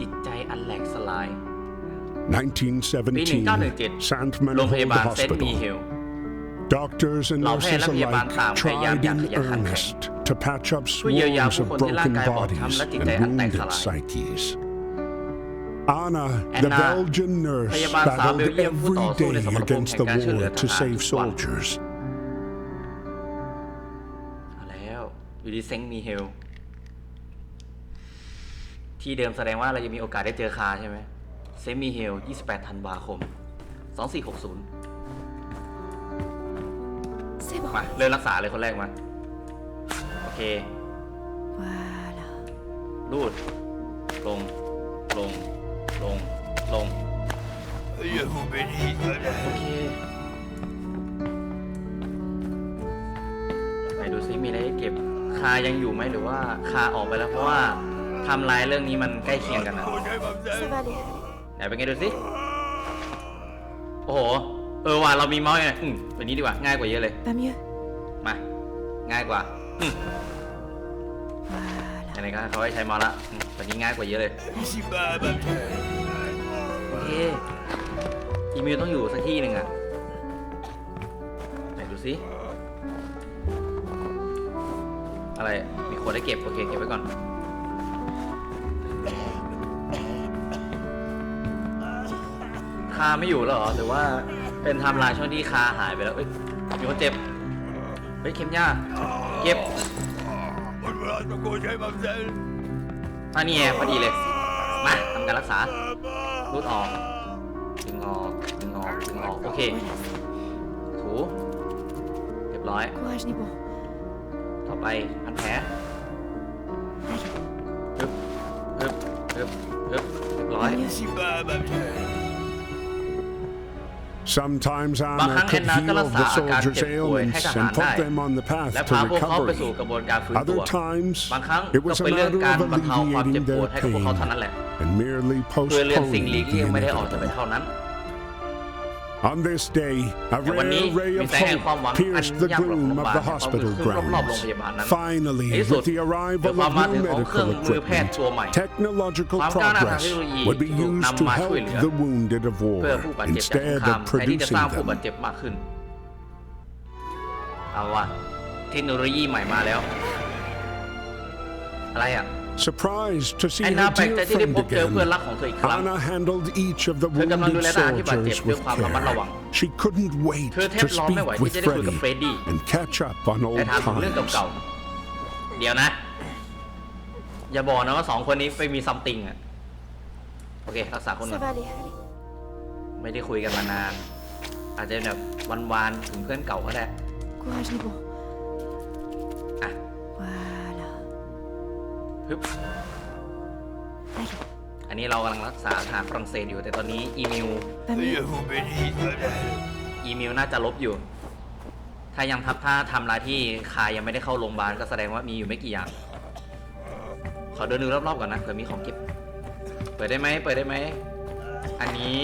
จิตใจอันแหลกสลาย 1917, Sant โรงพยา Manohold บาลเซนต์มี Hospital. เฮล Doctors and เราแพทย์ nurses และพยาบาล alike ต่างพยายาม tried อย่าง in ขยันขันแข็ง earnest to patch up เพื่อเยียวยา swarms ผู้ of คนที่ร่าง broken กายบอบ bodies ช้ำและจิต and ใจอันแตกส wounded ลาย psyches. Anna, the Anna, Belgian nurse, พยาบาลสาวเบล battled เยียมผู้ต่อ every สู้ใน day สมรภูมิ against แห่ง the การช่วยเหลือ war ท to หาร save ทุกวัน soldiers. เอาแล้วอยู่ดีเซ็งมีเฮล ที่เดิมแสดงว่าเรายังมีโอกาสได้เจอคาใช่ไหมเซนต์มีเฮล 28 ธันวาคม 2460 C'est bon. มาเริ่มรักษาเลยคนแรกมา โอเค Voilà. รูด ลง ลง ลง ลง Je vous bénis. โอเค ไหนดูซิมีอะไรให้เก็บ คายังอยู่ไหมหรือว่าคาออกไปแล้วเพราะว่า ไทำลายเรื่องนี้มันใกล้เคียงกันนะ Ça va aller. ไหนเป็นไงดูสิ โอ้โห เออว่ะเรามีเมาส์ไงอืมแบบนี้ดีกว่า ง่ายกว่าเยอะเลย Pas mieux. มา ง่ายกว่าอืม Voilà. ไหนๆก็เขาให้ใช้เมาส์ละอืมแบบนี้ง่ายกว่าเยอะเลย Ici bas, ma vieille. โอเค อีเมลต้องอยู่สักที่หนึ่งอะไหนดูสิ อะไร มีคนได้เก็บ โอเค เก็บไว้ก่อนาไม่อยู่แล้วเหรอหรือว่าเป็นไทม์ไลน์ช่วงที่คาหายไปแล้วเอ้ยมีคนเจ็บเฮ้ยเข็มยาเก็บ Bon, voilà, je me congé, mademoiselle. อันนี้ไงพอดีเลย มาทำการรักษา รูดออกดึงออกดึงออกดึงออก โอเค ถูเรียบร้อย Courage, Nebo. ต่อไปพันแผล Allez. ฮึบฮึบฮึบฮึบเรียบร้อย Pas mieux. Ici bas, ma vieille. Sometimes Anna could heal the soldiers' ailments and put them on the path to recovery. Other times, it was a matter of alleviating their pain and merely postponing the inevitable. เท่านั้น On this day, a แต่วันนี้ rare ray มี of แสงแห่งความหวัง hope อัน pierced the ยากกว่า gloom โรงพ of ยาบาล the hospital ขึ้นรอบๆโรง grounds. พยาบาลนั้น Finally, ในที่สุด with the arrival เกิดความ of มา new ถึงของเครื่อง medical มือแพทย์ equipment, ตัวใหม่ technological ความก้าวหน้าทาง progress เทคโนโลยี would be ถูก used นำ to มาช่วย help เหลือ the wounded of เพื่อ war ผู้บาดเจ็บจากสง instead คราม of แทนที่จะ producing สร้างผู้บาด them. เจ็บมากขึ้น เอาว่ะเทคโนโลยีใหม่มาแล้ว อะไรอ่ะ Surprised to see แอนนา her แปลก dear ใจที่ได้ friend พบเจอเพื่อน again, รักของเธออีกครั้ง Anna handled each of the เธอกำลังดู wounded แลทหารที่บาดเจ็บ soldiers ด้วย with ความระมัดระวัง care. She couldn't wait เธอแท to บรอไม่ speak ไหวที่ with จะได้คุยกับเฟรด Freddie ดี้ and catch up on แต่ old ถามถึงเรื่อง times. เก่าๆ เดี๋ยวนะ อย่าบอกนะว่าสองคนนี้ไปมีซัมติงอะโอเค รักษาคนก่อ Ça น va aller. Allez. ไม่ได้คุยกันมานาน อาจจะแบบวันๆถึงเพื่อนเก่าก็ได้ Courage, Nebo. ฮึบ Allez. อันนี้เรากำลังรักษาทหารฝรั่งเศสอยู่ แต่ตอนนี้อีเมล Pas Je mieux. vous bénis, ma vieille. อีเมลน่าจะลบอยู่ ถ้ายังทับถ้าทำรายที่คายังไม่ได้เข้าโรงพยาบาลก็แสดงว่ามีอยู่ไม่กี่อย่าง ขอเดินดูรอบๆก่อนนะเผื่อมีของเก็บ เปิดได้ไหมเปิดได้ไหม อันนี้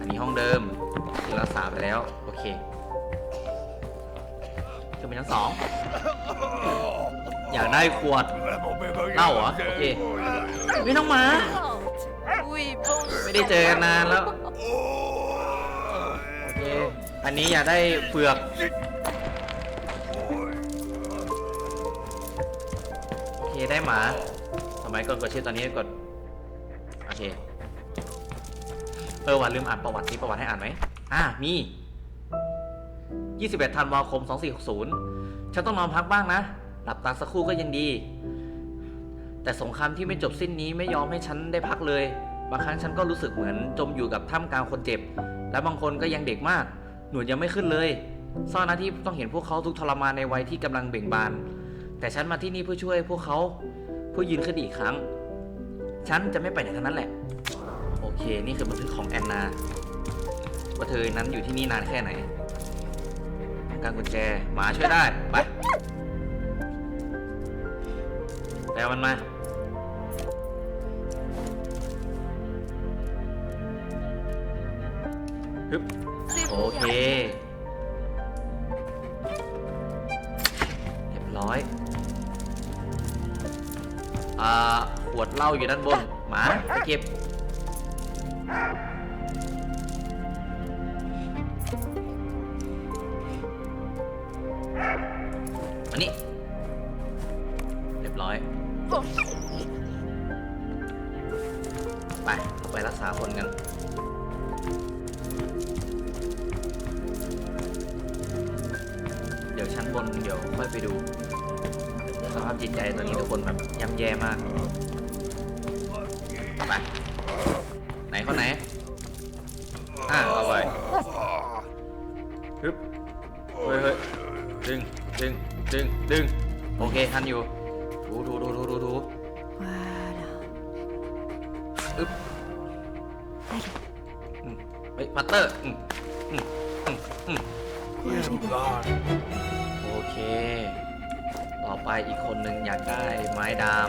อันนี้ห้องเดิมคือรักษาไปแล้ว โอเคคือมีทั้งสอง อยากได้ขวด Vraiment, mais ma เหล้าเหรอโอเคไม่ต้องมา Oui, bon. ไม่ได้เจอกันนานแล้วโอเคอันนี้อยากได้เปลือกโอเคได้หมาสมัยก่อนกดชื่อตอนนี้กดโอเคเออว่าลืมอ่านประวัติมีประวัติให้อ่านไหมอ่ามี 21ธันวาคม 2460ฉันต้องนอนพักบ้างนะ หลับตาสักครู่ก็ยังดี แต่สงครามที่ไม่จบสิ้นนี้ไม่ยอมให้ฉันได้พักเลย บางครั้งฉันก็รู้สึกเหมือนจมอยู่กับท่ามกลางคนเจ็บ และบางคนก็ยังเด็กมาก หนวดยังไม่ขึ้นเลยซ่อนหน้าที่ต้องเห็นพวกเขาทุกทรมานในวัยที่กำลังเบ่งบาน แต่ฉันมาที่นี่เพื่อช่วยพวกเขาเพื่อยืนขึ้นอีกครั้ง ฉันจะไม่ไปไหนทั้งนั้นแหละ โอเค นี่คือบันทึกของแอนนาว่าเธอนั้นอยู่ที่นี่นานแค่ไหนการกุญแจหมาช่วยได้ ไป แปลมันมา ฮึบ โอเค เรียบร้อย อ่า ขวดเหล้าอยู่ด้านบน หมา ไปเก็บ ฮึบเฮ้ยเฮ้ยดึงดึงดึงดึงโอเคทันอยู่ดูดูดูดูดูดู Voilà. อึ๊บ Allez, อืมเฮ้ยพัตเตอร์อืมอืมอืมอืม courage les beaux. โอเค ต่อไปอีกคนหนึ่งอยากได้ไม้ดาม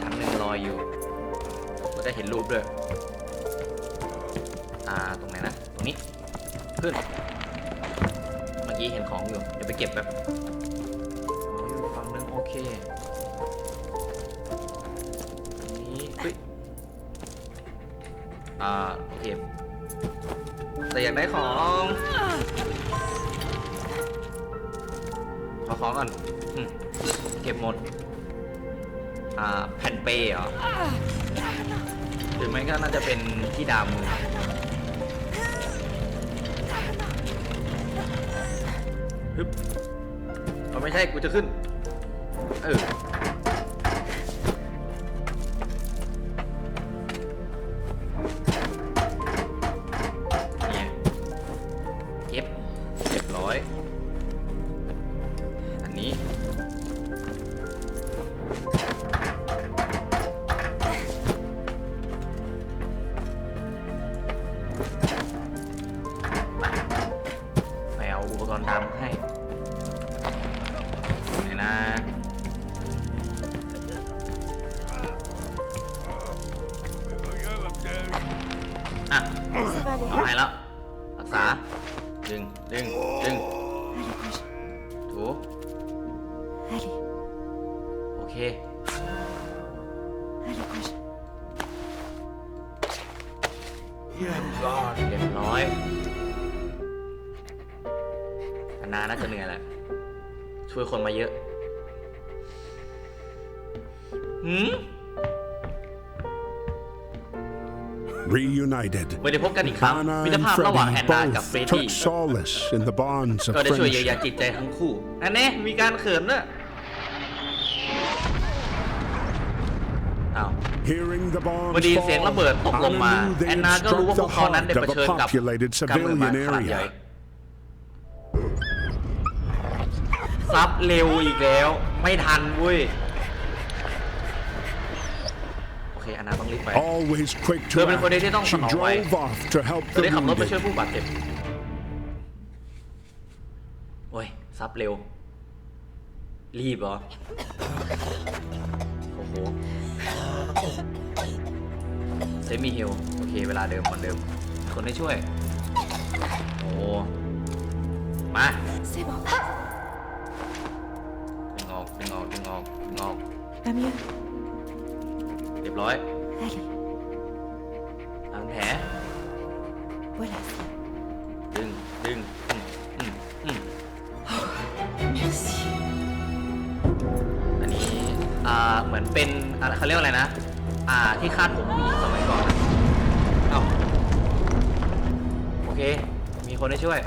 ชั้นหนึ่งรอยอยู่ก็ได้เห็นรูปด้วย อ่า ตรงไหนนะ ตรงนี้ ขึ้นเมื่อ กี้เห็นของอยู่ เดี๋ยวไปเก็บแบบอ๋ออยู่ฝั่งนึงโอเคอันนี้เฮ้ยอ่าโอเคแต่อยากได้ของ ขอของก่อนอืมเก็บหมด อ่าแผ่นเปย์เหรอหรือไม่ก็น่าจะเป็นที่ดามมือ ฮึบเอาไม่ใช่กูจะขึ้น เออ หืม Reunited, ไม่ได้พบกันอีกครั้ง Anna มิตร and ภาพระหว่างแอน Freddie นากับ both เฟรดดี้ took solace in the bonds of ก็ได้ช่วยเยียวยา friendship. จิตใจทั้งคู่ อันนี้มีการเขินด้วยอ้าว Hearing the พอ bombs ดีเสียงระเบิดตกลงมา Anna knew they แอน had นาก็รู้ว่า struck พ the วกเขานั้น heart ได้เผ of ชิ a ญกับ populated การเมือง civilian ขนาดใหญ่ area. ซับเร็วอีกแล้ว ไม่ทันเว้ย โอเคอันนาต้องรีบไป Always quick เธอ to เป็นคนเดียวที่ act, ต้อง she สนองไว drove off to help จะ the ได้ขับรถไปช่วย wounded. ผู้บาดเจ็บ โอ้ย ซับเร็ว รีบเหรอ โอ้โหเซมิฮิลโอเค เวลาเดิมเหมือนเดิม คนให้ช่วย โอ้มา C'est bon. ดึงออก ดึงออก ดึงออก ดึงออก Pas mieux. เรียบร้อย Allez, ทำแผล voilà. ดึง ดึงอืมอืมอืม Merci. อันนี้ อ่า เหมือนเป็นอะไรเขาเรียกว่าอะไรนะ อ่า ที่คาดผมผู้หญิงสมัยก่อนอะเอ้า โอเค มีคนให้ช่วย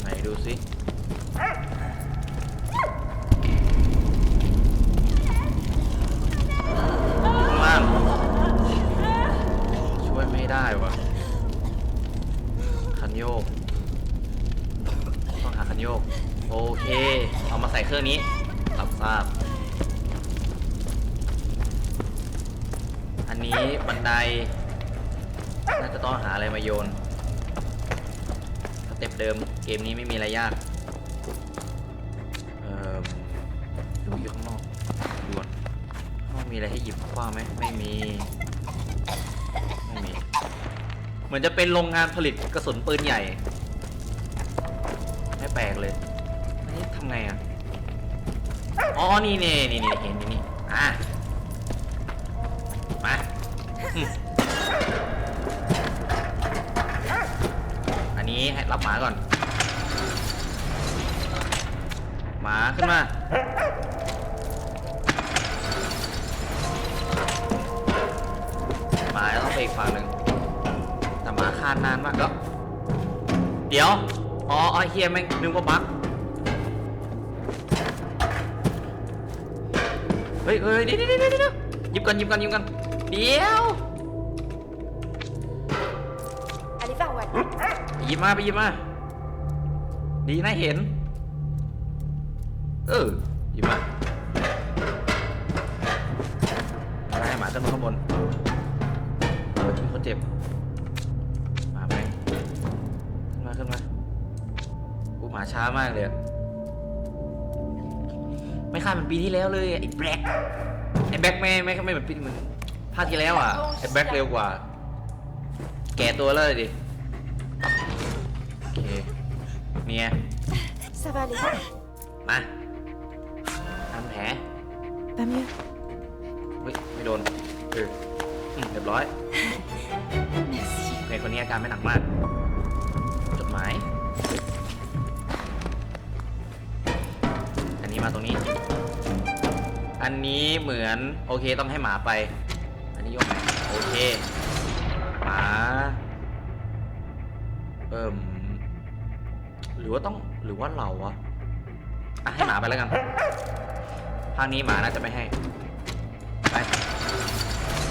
ไหนดูสิ อะไรมาโยนสเต็ปเดิมเกมนี้ไม่มีอะไรยาก เอ่อดูอยู่ข้างนอกด่วนข้างนอกมีอะไรให้หยิบคว้างไหมไม่มี ไม่มี เหมือนจะเป็นโรงงานผลิตกระสุนปืนใหญ่ ไม่แปลกเลยนนี้ทำไงอะ อ๋อ นี่นี่นี่นี่เห็นนี่นี่อะ มาอืมอั นี้ให้รับหมาก่อน หมาขึ้นมาหมาต้องไปอีกฝั่งหนึ่งแต่หมาคานนานมากแล้วเดี๋ยว อ๋อไอเฮียแม่งนึกว่าบั๊กเฮ้ยเฮ้ยเดี๋ยวเดี๋ยวเดี๋ยวเดี๋ยวหยิบกันหยิบกันหยิบกันเดี๋ยว ไปหยิบมาไปหยิบมา ดีนะเห็น เออหยิบมาอะไรหมาขึ้นข้างบนเออมีคนเจ็บ มาไหมขึ้นมาขึ้นมากูหมาช้ามากเลยอะไม่คาดเหมันปีที่แล้วเลยไอ้แบล็กไอ้แบล็กไม่ไม่ไม่เหมือนปีเหมือนภาคที่แล้วอะไอ้แบล็กเร็วกว่า แก่ตัวแล้วเลยดิ โอเคเนี่ย Ça va aller. มาทำแผล Pas mieux. เฮ้ยไม่โดนเอออืมเรียบร้อย Merci. ในคนนี้อาการไม่หนักมาก จดหมาย อันนี้มาตรงนี้ อันนี้เหมือน โอเคต้องให้หมาไป อันนี้ยกไหนโอเค เอิ่มหรือว่าต้องหรือว่าเราวะอะให้หมาไปแล้วกันภาคนี้หมาน่าจะไม่ให้ไป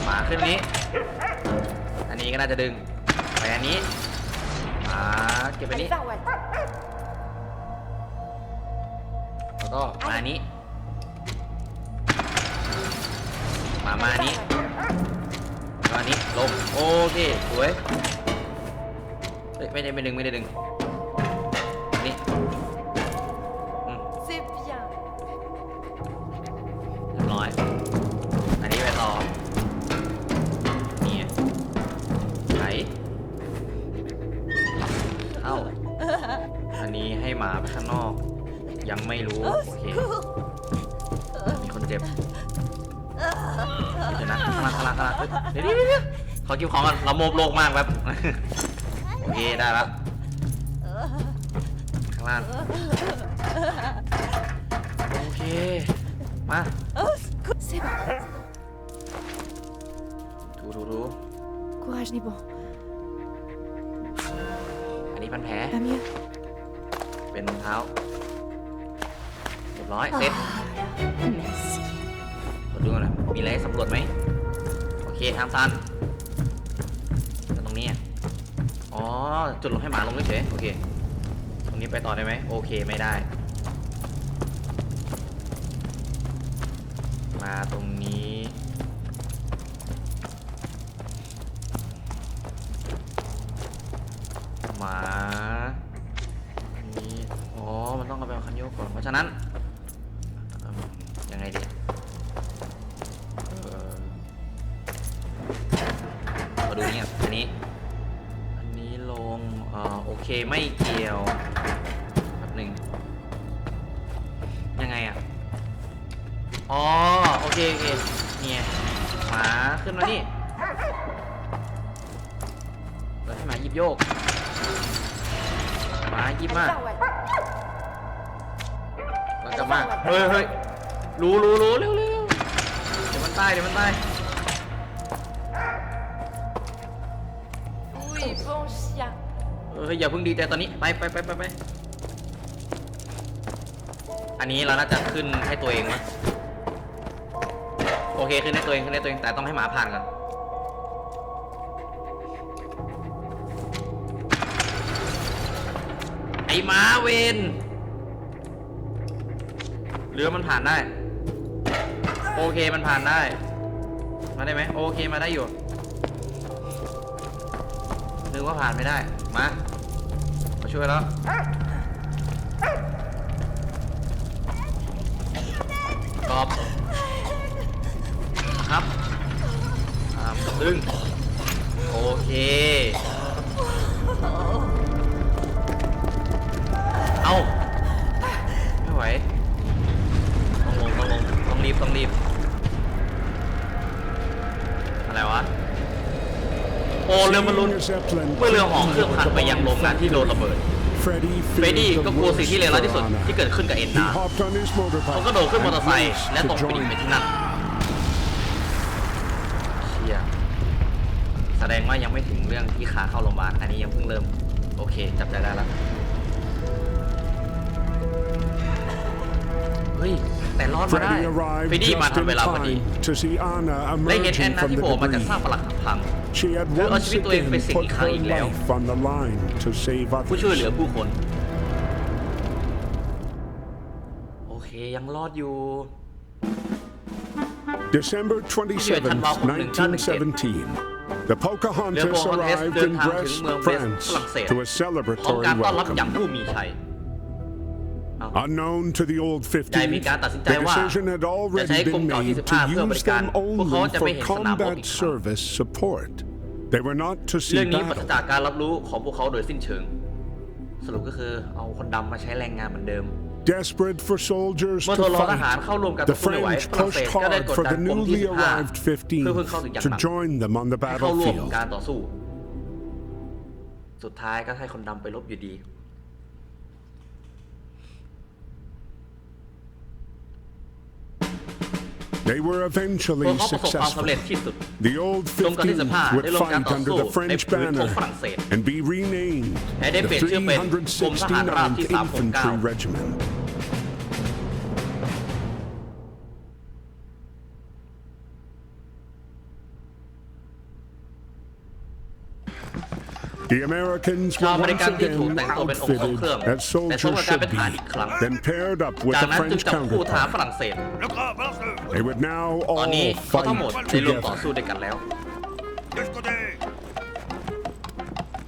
หมาขึ้นนี้ อันนี้ก็น่าจะดึงไปอันนี้หมาเก็บอัน Allez, นี้ va, Wally. แล้วก็มาอันนี้หมามาอัน Allez, นี้ va, Wally. แล้วอันนี้ลงโอเคสวย เฮ้ยไม่ได้ไม่ดึงไม่ได้ดึงอันนี้อืม C'est bien. เรียบร้อย อันนี้ไปต่อนี่ไหนเอ้า อันนี้ให้หมาไปข้างนอก ยังไม่รู้โอเคมีคนเจ็บเดี๋ยวนะข้างล่างข้างล่างข้างล่างเฮ้ยเดี๋ยวเดี๋ยวเดี๋ยวขอกินของก่อนเราโมบโลกมากแบบ เคได้แล้วข้างล่างโอเค มา C'est bon. ดูดูดู Courage, Nibo. อันนี้พันแผล Pas mieux. เป็นรองเท้าเรียบร้อยเสร็จ Merci. ขอดูหน่อยมีอะไรให้สำรวจไหมโอเคทางตัน จุดลงให้หมาลงเฉยโอเค ตรงนี้ไปต่อได้ไหมโอเคไม่ได้ มาตรงนี้หมานี้อ๋อ มันต้องเอาไปคันโยกก่อน เพราะฉะนั้นยังไงดี เคไม่เกี่ยวแป๊บหนึ่งยังไงอะ อ๋อ โอเค โอเคเนี่ยหมาขึ้นมานี่แล้วให้หมาหยิบโยกหมาหยิบมา แล้วกลับมาเฮ้ยเฮ้ยรู้รู้รู้เร็วเร็วเดี๋ยวมันตายเดี๋ยวมันตาย Oui, bon เอออย่าเพิ่งดีใจตอนนี้ไปไปไปไปไปอันนี้เราน่าจะขึ้นให้ตัวเองมั้ยโอเคขึ้นให้ตัวเองขึ้นให้ตัวเองแต่ต้องให้หมาผ่านก่อนไอหมาเวนเรือมันผ่านได้ โอเคมันผ่านได้ มาได้ไหมโอเคมาได้อยู่นึกว่าผ่านไม่ได้ มา ช่วยแล้ว ตอบ ครับอ่าดึง โอเค เอาไม่ไหว ต้องลงต้องรีบต้องรีบ อะไรวะ โอ้เรือมันลุ้น Seeing a Zeppelin เมื่อเรือหอเครื่องพันไปยังโรงงานที่โดนระเบิด Freddy เฟรดดี้ feared ก็ the กลัวสิ่ง worst ที่เลวร้ายที่สุด for Anna. ที่เกิดขึ้นกับเอ็น He นา hopped on his motorbike เขาก็โดดขึ้นมอเตอร์ไซ and ค์ raced และ to ตรงไป join ไป them. ที่นั่นเชี่ยแสดงว่ายังไม่ถึงเรื่องที่ขาเข้าโรงพยาบาลอันนี้ยังเพิ่งเริ่ม โอเค จับใจได้แล้ว แต่รอดมาได้ Freddy arrived เฟรดดี้มา just ทัน in เวลาพอดี time to see Anna และเห็นแอน emerging นา from ที่ the โผล่มาจากซาก debris. ปรักหักพัง She had เธอเอา once ชีวิตตัวเอง again ไปเสี่ยง put อีกครั้ง her อีกแล้ว life on the line to save ผู้ช่วยเหลือ others. ผู้คน โอเคยังรอดอยู่ December 27, ธันวาคม1917 1917. The Pocahontas Pocahontas arrived เดิน in ทางถึง Brest, เมืองเบรส France ฝรั่งเศส to a พร้อม celebratory การต้อนรับอย่าง welcome. ผู้มีชัย Unknown to the old ได้มีการตัดสิน 50, ใจ the ว่า decision had จะใช้ already กรม been เก่าที่ made 15 to เพื่อบ use ริการ them พวกเขา only จะไม่ for เห็นสนามรบ combat อีกครั้ง service support. They were not to เรื่อ see งนี้ปราศ battle. จากการรับรู้ของพวกเขาโดยสิ้นเชิง สรุปก็คือเอาคนดำมาใช้แรงงานเหมือนเดิม Desperate for soldiers เมื่อ to ทรทหาร fight, เข้ารวมกัน the ต่อสู้ไม่ไหว French ฝรั่งเศ pushed สก็ได้ hard กด for ดัน the กรมที่ newly arrived 15เพื่อเพิ่งเข้าถึง15อย่าง to หนัก join them on the ให้เข้าร่วม battlefield. การต่อสู้สุดท้ายก็ให้คนดำไปลบอยู่ดี They were พว eventually กเขาประสบความสำ successful. เร็จที่สุด The old กรมเก่าที่ 15 15 would ได้ร่วมการ fight ต่อ under สู้ the ใน French ผืนธง banner ฝรั่งเศส and be renamed และได้เปลี่ยน the ชื่อเป็นกรมทหารราบที่ 369th Infantry 369 Regiment. The Americans ชาว were อเมริ once กันที่ถูก again แต่งตัวเป็นองค์ทรงเครื่อง outfitted as แต่ต้อง soldiers มาการเป็น should ทหารอีกครั้ง be, then paired up with จาก the นั้นจึง French จับคู่ทหารฝ counterpart. รั่งเศส Le camp, balance-le They would now ตอนนี้ all เขาทั้งหมด fight ได้ร่วมต่อ together. สู้ด้วยกันแล้ว De ce côté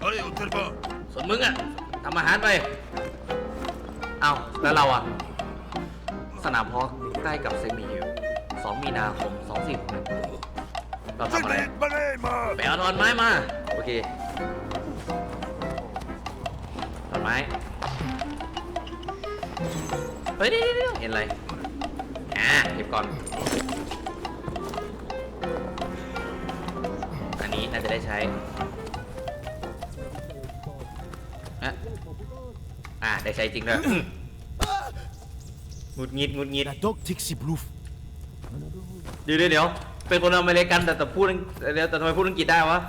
Allez, on tire pas ส่วนมึงอะทำอาหารไปเอาแล้วเราอะสนามเพาะใกล้กับเซมิฮิล2มีนาคม 2461เราทำอะไร Vite, balai, ma ไปเอาทอนไม้มา โอเค ไม้ เฮ้ยเดี๋ยวเดี๋ยวเห็นอะไร อ่าเก็บก่อน อันนี้น่าจะได้ใช้อะอ่าได้ใช้จริงด้วยอืมหงุดหงิดหงุดหงิด La dog Tixi Bluff. เดี๋ยวเดี๋ยวเดี๋ยวเป็นคนอเมริกันแต่แต่พูดอังเดี๋ยวแต่ทำไมพูดอังกฤษได้วะ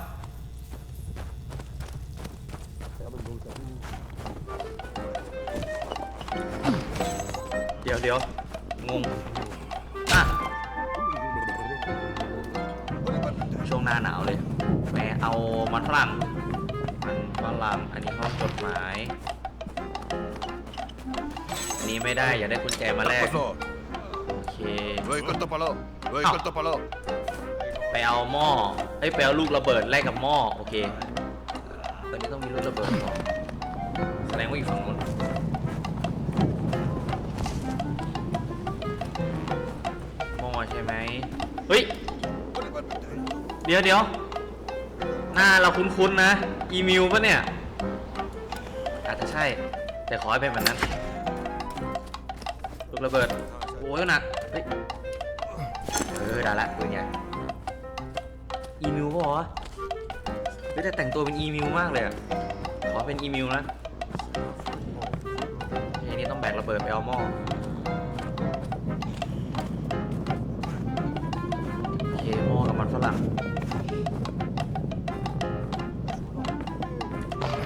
งงอะช่วงหน้าหนาวเลยแหมเอามันฝรั่งมันฝรั่งอันนี้ห้องจดหมาย อันนี้ไม่ได้อยากได้กุญแจมาแลก Passe-le โอเค Ouais, colle-toi par là Ouais, Ah. colle-toi par là ไปเอาหม้อเอ้ยไปเอาลูกระเบิดแลกกับหม้อโอเคตอนนี้ต้องมีลูกระเบิดก่อนแสดงว่าอยู่ฝั่งนู้น ช่ไหมเฮ้ย เดี๋ยวเดี๋ยวหน้าเราคุ้นๆนะ อีมิวปะเนี่ย อาจจะใช่ แต่ขอให้เป็นแบบนั้นลูกระเบิด โอ้ยหนัก เฮ้ย เออได้ละปืนใหญ่อีมิวปะวะเฮ้ยแต่แต่งตัวเป็นอีมิวมากเลยอะขอเป็นอีมิวนะเฮ้ยนี่ต้องแบกระเบิดไปเอาหม้อ รั่ง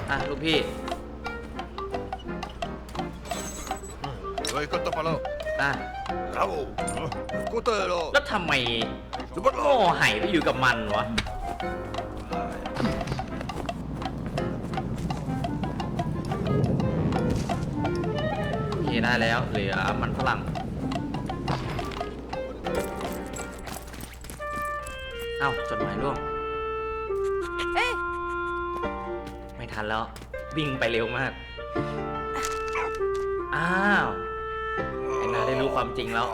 อะลูกพี่ Ouais, colle-toi par là อะ Bravo Côté, là แล้วทำไม Le bon หม้อหายไปอยู่กับมันวะ โอเคได้แล้วเหลือมันฝรั่ง อ้าจดหมายร่วง Hé ไม่ทันแล้ว วิ่งไปเร็วมาก อ้าวไอ้นาได้รู้ความจริงแล้ว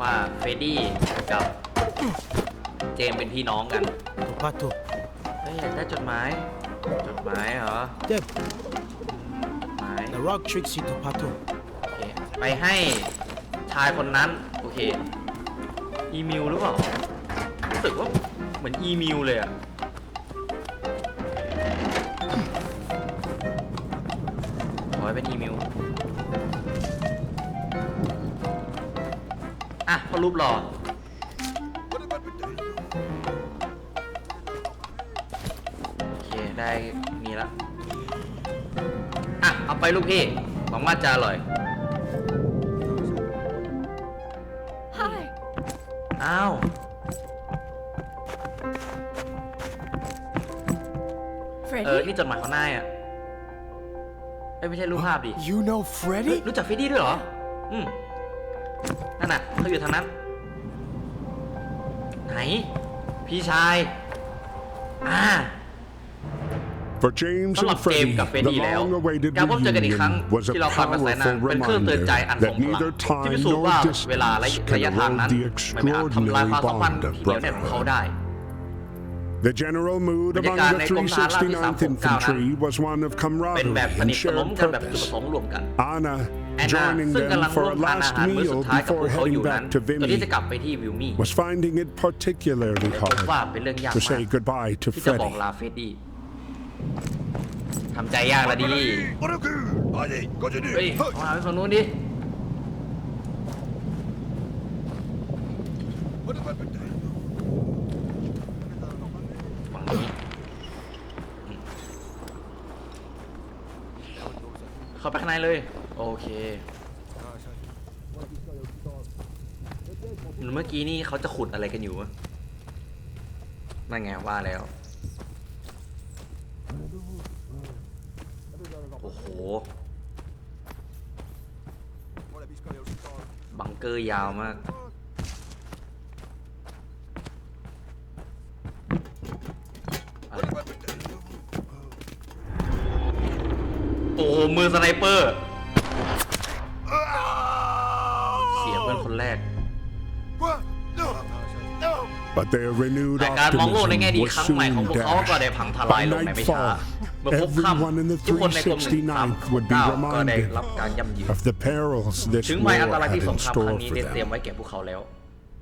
ว่าเฟรดดี้กับเจมส์เป็นพี่น้องกัน Topato. เฮ้ยอยากได้จดหมาย จดหมายเหรอ Deb, จดหมาย the rock Trixie Topato. โอเคไปให้ชายคนนั้น โอเค อีเมลหรือเปล่ารู้สึกว่าเหมือนอีเมลเลยอะขอให้เป็นอีเมลอะพอรูปหล่อโอเค ได้มีแล้วอะ เอาไปลูกพี่หวังว่าจะอร่อย อ้าวเออ Freddy? นี่จดหมายของนายอะเอ้ยไม่ใช่รูปภาพดิ You know เฮ้ย Freddy? รู้จักเฟรดดี้ด้วยเหรอ อืม นั่นน่ะเขาอยู่ทางนั้น ไหน พี่ชาย อ่า For James สำหรับ and เจม Freddie, ส์กับเฟรด the ดี้แล้ว long-awaited การพบเจอกันอีกครั้ง reunion was a ที่เราฟังกระแสนั้น powerful เป็นเครื่องเตือนใจ reminder อันทรง that พลัง neither ที่ time พิสูจน์ว่า nor เวลาและ distance ระยะ can ทางนั้น erode the ไม่อาจทำลายความสัมพันธ์ extraordinary ที่เหนียวแน่นของเขา bond ได้ of brother. The general mood บรรยา among กาศ the ในกรมทหารราบที่ 369th 369 Infantry was one of เป็นแบบ camaraderie ส and นิทสน shared มกันแบบจุดประ purpose. สงค์รวมกัน Anna แอนนา joining ซึ่ง them กำลัง for ร่ว a มทานอา last หารมื้อ meal สุดท้ายกับพว before กเขาอ heading ยู่นั้น back to ก่อนที่จะ Vimy กลับไปที่วิลมี่ was finding it particularly พบว่า hard เป็นเรื่องยาก to มาก say goodbye to ที่จะบอก Freddie. ลาเฟรดดี้ ทำใจยากละดี Allez, continue. เฮ้ย Hey. เอาไปฝั่งนู้นดิฝั่งนี้อืมเข้าไปข้างในเลย โอเคเมื่อกี้นี่เขาจะขุดอะไรกันอยู่วะนั่นไงว่าแล้ว โอ้โห บังเกอร์ยาวมาก โอ้โห มือสไนเปอร์ เสียเพื่อนคนแรก Quoi Non Non But their renewed แต่การมองโลกใน optimism แง่ดี was ครั้งใหม่ soon ของพวกเขาก็ได้ dashed. พังทลาย By ลงในไม่ช้า nightfall, เมื่อพบค่ everyone in the ำทุกคนในกรมหนึ่งสาม 369th would be เก้าก็ได้ reminded รับการย่ำยี of the perils this ถึง war ภัยอันตราย had ที่ส in งครามค store รั้งนี้ for ได้เตรียม them. ไว้แก่พวกเขาแล้ว